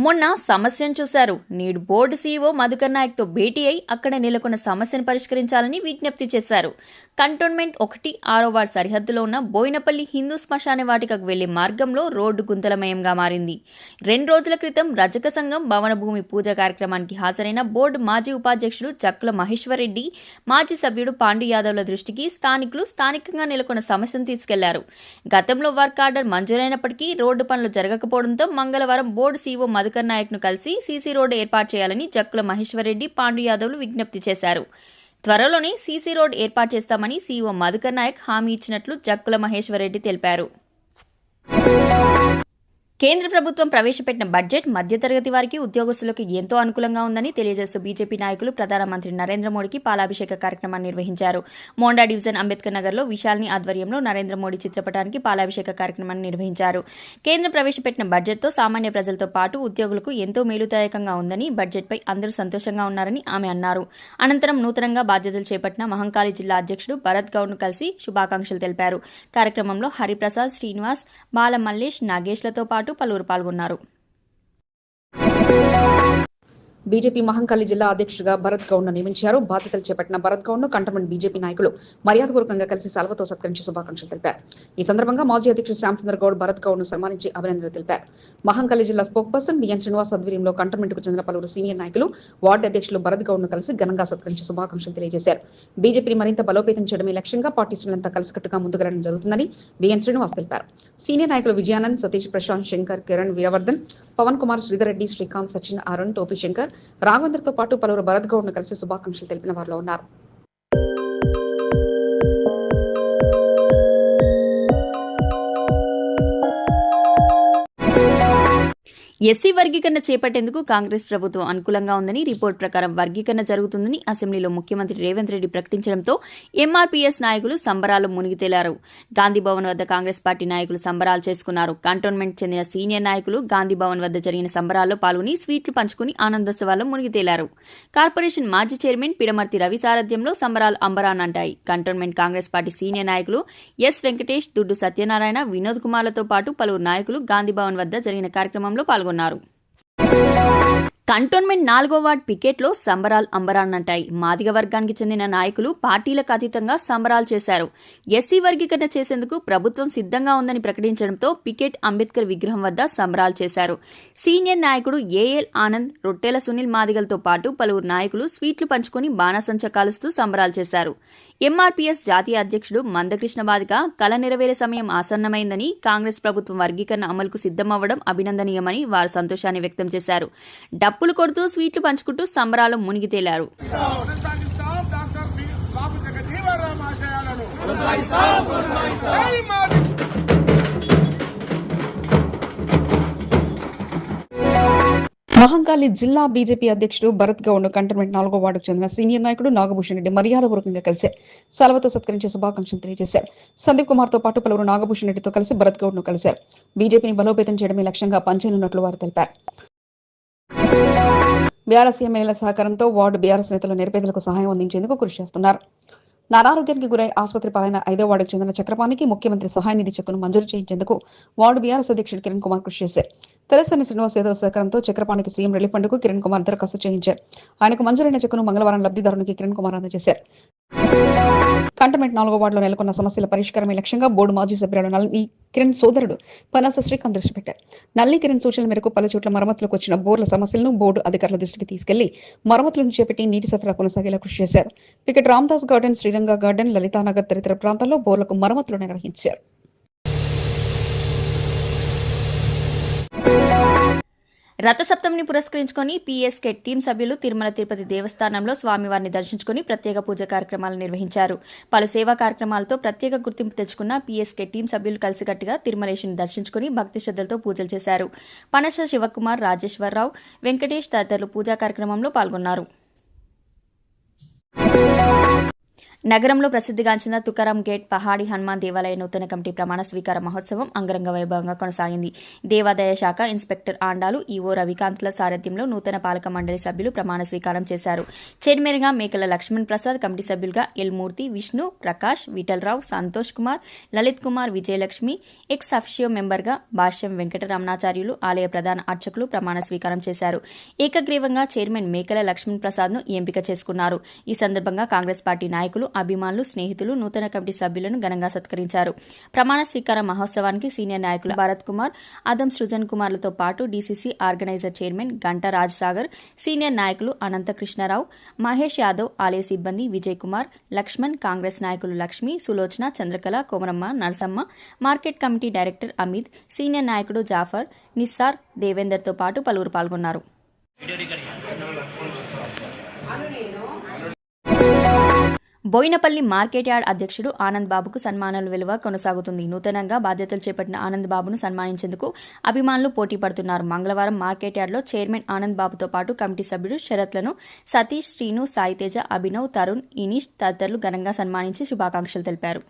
మొన్న సమస్యను చూశారు. నేడు బోర్డు సీఈఓ మధుకర్ నాయక్తో భేటీ అయి అక్కడ నెలకొన్న సమస్యను పరిష్కరించాలని విజ్ఞప్తి చేశారు. కంటోన్మెంట్ ఒకటి ఆరో వార్డు సరిహద్దులో ఉన్న బోయినపల్లి హిందూ శ్మశాన వాటికకు వెళ్ళే మార్గంలో రోడ్డు గుంతలమయంగా మారింది. రెండు రోజుల క్రితం రజక సంఘం భవన భూమి పూజ కార్యక్రమానికి హాజరైన బోర్డు మాజీ ఉపాధ్యక్షుడు చక్కుల మహేశ్వర్ రెడ్డి మాజీ సభ్యుడు పాండు యాదవ్ల దృష్టికి స్థానికులు స్థానికంగా నెలకొన్న సమస్యను తీసుకెళ్ళారు. గతంలో వర్క్ ఆర్డర్ మంజూరైనప్పటికీ రోడ్డు పనులు జరగకపోవడంతో మంగళవారం బోర్డు సీఈఓ మధుకర్ నాయక్ను కలిసి సీసీ రోడ్డు ఏర్పాటు చేయాలని జక్కుల మహేశ్వరరెడ్డి పాండు యాదవ్లు విజ్ఞప్తి చేశారు. త్వరలోనే సీసీ రోడ్ ఏర్పాటు చేస్తామని సీఈఓ మధుకర్ నాయక్ హామీ ఇచ్చినట్లు జక్కుల మహేశ్వరరెడ్డి తెలిపారు. కేంద్ర ప్రభుత్వం ప్రవేశపెట్టిన బడ్జెట్ మధ్యతరగతి వారికి ఉద్యోగస్తులకు ఎంతో అనుకూలంగా ఉందని తెలియజేస్తూ బీజేపీ నాయకులు ప్రధానమంత్రి నరేంద్ర మోడీకి పాలాభిషేక కార్యక్రమాన్ని నిర్వహించారు. మోండా డివిజన్ అంబేద్కర్ నగర్లో విశాల్ని ఆధ్వర్యంలో నరేంద్ర మోడీ చిత్రపటానికి పాలాభిషేక కార్యక్రమాన్ని నిర్వహించారు. కేంద్ర ప్రవేశపెట్టిన బడ్జెట్తో సామాన్య ప్రజలతో పాటు ఉద్యోగులకు ఎంతో మేలుదాయకంగా ఉందని బడ్జెట్పై అందరూ సంతోషంగా ఉన్నారని ఆమె అన్నారు. అనంతరం నూతనంగా బాధ్యతలు చేపట్టిన మహంకాళి జిల్లా అధ్యక్షుడు భరత్ గౌడ్ను కలిసి శుభాకాంక్షలు తెలిపారు. కార్యక్రమంలో హరిప్రసాద్ శ్రీనివాస్ బాల మల్లేష్ నాగేష్లతో పాటు పలువురు పాల్గొన్నారు. బీజేపీ మహంకాళి జిల్లా అధ్యక్షుడిగా భరత్ గౌడ్ను నియమించారు. బాధ్యతలు చేపట్టిన భరత్ గౌడ్ను కంటమెంట్ బీజేపీ నాయకులు మర్యాదపూర్వకంగా కలిసి సెలవుతో సత్కరించి శుభాకాంక్షలు తెలిపారు. ఈ సందర్భంగా మాజీ అధ్యక్షుడు శ్యామచంద్ర గౌడ్ భరత్ గౌడ్ను సన్మానించి అభినందనలు తెలిపారు. మహంకాళి జిల్లా స్పోక్ పర్సన్ బిఎన్ శ్రీనివాస్ ఆధ్వర్యంలో కంటమెంట్కు చెందిన పలువురు సీనియర్ నాయకులు వార్డు అధ్యక్షులు భరత్ గౌడ్ను కలిసి ఘనంగా సత్కరించి శుభాకాంక్షలు తెలియజేశారు. బీజేపీని మరింత బలోపేతం చేయడమే లక్ష్యంగా పార్టీ శ్రేణులంతా కలిసికట్టుగా ముందుకెళ్ళడం జరుగుతుందని బిఎన్ శ్రీనివాస్ తెలిపారు. సీనియర్ నాయకులు విజయానంద్ సతీష్ ప్రశాంత్ శంకర్ కిరణ్ వీరవర్ధన్ పవన్ కుమార్ శ్రీధర్ రెడ్డి శ్రీకాంత్ సచిన్ అరుణ్ టోపీ శంకర్ రాఘవేంద్రతో పాటు పలువురు భరత్ గౌడ్ను కలిసి శుభాకాంక్షలు తెలిపిన వారిలో ఉన్నారు. ఎస్సీ వర్గీకరణ చేపట్టేందుకు కాంగ్రెస్ ప్రభుత్వం అనుకూలంగా ఉందని రిపోర్ట్ ప్రకారం వర్గీకరణ జరుగుతుందని అసెంబ్లీలో ముఖ్యమంత్రి రేవంత్ రెడ్డి ప్రకటించడంతో ఎంఆర్పీఎస్ నాయకులు సంబరాలు మునిగితేలారు. గాంధీ భవన్ వద్ద కాంగ్రెస్ పార్టీ నాయకులు సంబరాలు చేసుకున్నారు. కంటోన్మెంట్ చెందిన సీనియర్ నాయకులు గాంధీ భవన్ వద్ద జరిగిన సంబరాల్లో పాల్గొని స్వీట్లు పంచుకుని ఆనందోత్సవాల్లో మునిగి తేలారు కార్పొరేషన్ మాజీ చైర్మన్ పిడమర్తి రవి సారథ్యంలో సంబరాలు అంబరానంటాయి కంటోన్మెంట్ కాంగ్రెస్ పార్టీ సీనియర్ నాయకులు ఎస్ వెంకటేష్ దుడ్డు సత్యనారాయణ వినోద్ కుమార్లతో పాటు పలువురు నాయకులు గాంధీ భవన్ వద్ద జరిగిన కార్యక్రమంలో పాల్గొన్నారు. కంటోన్మెంట్ నాలుగో వార్డ్ పికెట్లో సంబరాలు అంబరాన్నంటాయి. మాదిగ వర్గానికి చెందిన నాయకులు పార్టీలకు అతీతంగా సంబరాలు చేశారు. ఎస్సీ వర్గీకరణ చేసేందుకు ప్రభుత్వం సిద్ధంగా ఉందని ప్రకటించడంతో పికెట్ అంబేద్కర్ విగ్రహం వద్ద సంబరాలు చేశారు. సీనియర్ నాయకుడు ఏఎల్ ఆనంద్ రొట్టెల సునీల్ మాదిగలతో పాటు పలువురు నాయకులు స్వీట్లు పంచుకొని బాణసంచ కాలుస్తూ సంబరాలు చేశారు. ఎంఆర్పీఎస్ జాతీయ అధ్యక్షుడు మందకృష్ణ బాధిక కల నెరవేరే సమయం ఆసన్నమైందని కాంగ్రెస్ ప్రభుత్వం వర్గీకరణ అమలుకు సిద్ధమవ్వడం అభినందనీయమని వారు సంతోషాన్ని వ్యక్తం చేశారు. డప్పులు కొడుతూ స్వీట్లు పంచుకుంటూ సంబరాలు మునిగి తేలారు. మహంకాళి జిల్లా బీజేపీ అధ్యక్షుడు భరత్ గౌడ్ కంటోన్మెంట్ నాలుగో వార్డుకు చెందిన సీనియర్ నాయకుడు నాగభూషణ్ రెడ్డి మర్యాదపూర్వకంగా కలిసి సెలవుతో సత్కరించి శుభాకాంక్షలు తెలియజేశారు. సందీప్ కుమార్తో పాటు పలువురు నాగభూషణ్ రెడ్డితో కలిసి భరత్ గౌడ్ను కలిశారు. బీజేపీని బలోపేతం చేయడమే లక్ష్యంగా పనిచేయనున్నట్లు వారు తెలిపారు. బీఆర్ఎస్ ఎమ్మెల్యేల సహకారంతో వార్డు బీఆర్ఎస్ నేతలు నిరుపేదలకు సహాయం అందించేందుకు కృషి చేస్తున్నారు. నానారోగ్యానికి గురై ఆసుపత్రి పాలైన ఐదో వార్డుకు చెందిన చక్రపాణికి ముఖ్యమంత్రి సహాయ నిధి చెక్కును మంజూరు చేయించేందుకు వార్డు బీఆర్ఎస్ అధ్యక్షుడు కిరణ్ కుమార్ కృషి చేశారు. తెలసని శ్రీనివాస్ యాదవ్ సహకారంతో చక్రపాణికి సీఎం రిలీఫ్ ఫండ్కు కిరణ్ కుమార్ దరఖాస్తు చేయించారు. ఆయనకు మంజూరైన చెక్కును మంగళవారం లబ్ధిదారునికి కిరణ్ కుమార్ అందజేశారు. కంటమెంట్ నాలుగో వార్డులో నెలకొన్న సమస్యల పరిష్కారమే లక్ష్యంగా బోర్డు మాజీ సభ్యురాలు నల్లి కిరణ్ సోదరుడు పనాస శ్రీకాంత్ దృష్టి పెట్టారు. నల్లి కిరణ్ సూచనల మేరకు పలు చోట్ల మరమ్మతులకు వచ్చిన బోర్ల సమస్యలను బోర్డు అధికారుల దృష్టికి తీసుకెళ్ళి మరమ్మతులను చేపట్టి నీటి సరఫరా కొనసాగేలా కృషి చేశారు. Picket Ramadas garden Sriranga garden Lalithanagar తదితర ప్రాంతాల్లో బోర్లకు మరమ్మతులు నిర్వహించారు. రథసప్తమిని పురస్కరించుకొని పీఎస్కే టీం సభ్యులు తిరుమల తిరుపతి దేవస్థానంలో స్వామివారిని దర్శించుకుని ప్రత్యేక పూజ కార్యక్రమాలు నిర్వహించారు. పలు సేవా కార్యక్రమాలతో ప్రత్యేక గుర్తింపు తెచ్చుకున్న పీఎస్కే టీం సభ్యులు కలిసికట్టుగా తిరుమలేశుని దర్శించుకుని భక్తి శ్రద్ధలతో పూజలు చేశారు. పనస శివకుమార్ రాజేశ్వరరావు వెంకటేష్ తదితరులు పూజా కార్యక్రమంలో పాల్గొన్నారు. నగరంలో ప్రసిద్ధిగాంచిన తుకారాం గేట్ పహాడి హనుమాన్ దేవాలయ నూతన కమిటీ ప్రమాణ స్వీకార మహోత్సవం అంగరంగ వైభవంగా కొనసాగింది. దేవాదాయ శాఖ ఇన్స్పెక్టర్ ఆండాలు ఈవో రవికాంత్ల సారథ్యంలో నూతన పాలక మండలి సభ్యులు ప్రమాణ స్వీకారం చేశారు. చైర్మన్గా మేకల లక్ష్మణ్ ప్రసాద్ కమిటీ సభ్యులుగా L Murthy Vishnu Prakash Vittal Rao Santosh Kumar Lalit Kumar Vijayalakshmi ex officio మెంబర్గా భాష్యం వెంకటరమణాచార్యులు ఆలయ ప్రధాన అర్చకులు ప్రమాణ స్వీకారం చేశారు. ఏకగ్రీవంగా చైర్మన్ మేకల లక్ష్మణ్ ప్రసాద్ను ఎంపిక చేసుకున్నారు. ఈ సందర్భంగా కాంగ్రెస్ పార్టీ నాయకులు అభిమానులు స్నేహితులు నూతన కమిటీ సభ్యులను ఘనంగా సత్కరించారు. ప్రమాణ స్వీకార మహోత్సవానికి సీనియర్ నాయకులు భరత్ కుమార్ అదం సృజన్ కుమార్లతో పాటు DCC organizer chairman Ganta Rajasagar senior నాయకులు అనంత కృష్ణారావు మహేష్ యాదవ్ ఆలయ సిబ్బంది విజయ్ కుమార్ లక్ష్మణ్ కాంగ్రెస్ నాయకులు Lakshmi Sulochana Chandrakala Komaramma Narasamma market committee director Amit senior నాయకుడు జాఫర్ నిస్సార్ దేవేందర్తో పాటు పలువురు పాల్గొన్నారు. బోయినపల్లి మార్కెట్ యార్డ్ అధ్యక్షుడు ఆనంద్ బాబుకు సన్మానాల విలువ కొనసాగుతుంది. నూతనంగా బాధ్యతలు చేపట్టిన ఆనంద్ బాబును సన్మానించేందుకు అభిమానులు పోటీ పడుతున్నారు. మంగళవారం మార్కెట్ యార్డ్లో చైర్మన్ ఆనంద్ బాబుతో పాటు కమిటీ సభ్యుడు శరత్లను సతీష్ శ్రీను సాయితేజ అభినవ్ తరుణ్ ఇనీష్ తదితరులు ఘనంగా సన్మానించి శుభాకాంక్షలు తెలిపారు.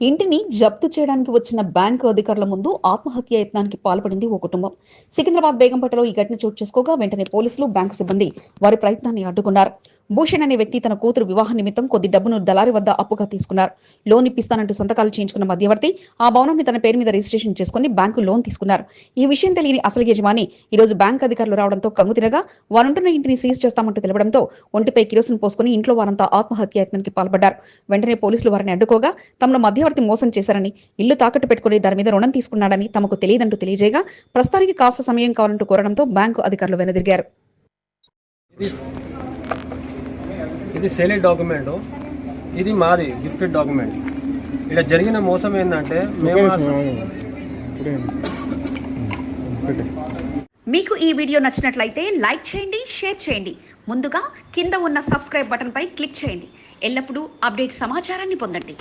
ఇంటిని జప్తు చేయడానికి వచ్చిన బ్యాంకు అధికారుల ముందు ఆత్మహత్య యత్నానికి పాల్పడింది ఓ కుటుంబం. సికింద్రాబాద్ బేగంపేటలో ఈ ఘటన చోటు చేసుకోగా వెంటనే పోలీసులు బ్యాంకు సిబ్బంది వారి ప్రయత్నాన్ని అడ్డుకున్నారు. భూషణ్ అనే వ్యక్తి తన కూతురు వివాహ నిమిత్తం కొద్ది డబ్బును దళారి వద్ద అప్పుగా తీసుకున్నారు. లోన్ ఇప్పిస్తానంటూ సంతకాలు చేయించుకున్న మధ్యవర్తి ఆ భవనాన్ని తన పేరు మీద రిజిస్ట్రేషన్ చేసుకుని బ్యాంకు లోన్ తీసుకున్నారు. ఈ విషయం తెలియని అసలు యజమాని ఈ రోజు బ్యాంక్ అధికారులు రావడంతో కమ్ము తినగా వారుంటున్న ఇంటిని సీజ్ చేస్తామంటూ తెలపడంతో ఒంటిపై కిరోసిన్ పోసుకుని ఇంట్లో వారంతా ఆత్మహత్య యత్నానికి పాల్పడ్డారు. వెంటనే పోలీసులు వారిని అడ్డుకోగా తమను మధ్యవర్తి మోసం చేశారని ఇల్లు తాకట్టు పెట్టుకుని దాని మీద రుణం తీసుకున్నాడని తమకు తెలియదంటూ తెలియజేయగా ప్రస్తుతానికి కాస్త సమయం కావాలంటూ కోరడంతో బ్యాంకు అధికారులు వెనుదిరిగారు. ఇది సేలీ డాక్యుమెంట్ ఇది మాది గిఫ్టెడ్ డాక్యుమెంట్ ఇక్కడ జరిగిన మోసం ఏంటంటే మేము మీకు ఈ వీడియో నచ్చినట్లయితే లైక్ చేయండి షేర్ చేయండి. ముందుగా కింద ఉన్న సబ్స్క్రైబ్ బటన్పై క్లిక్ చేయండి. ఎల్లప్పుడూ అప్డేట్ సమాచారాన్ని పొందండి.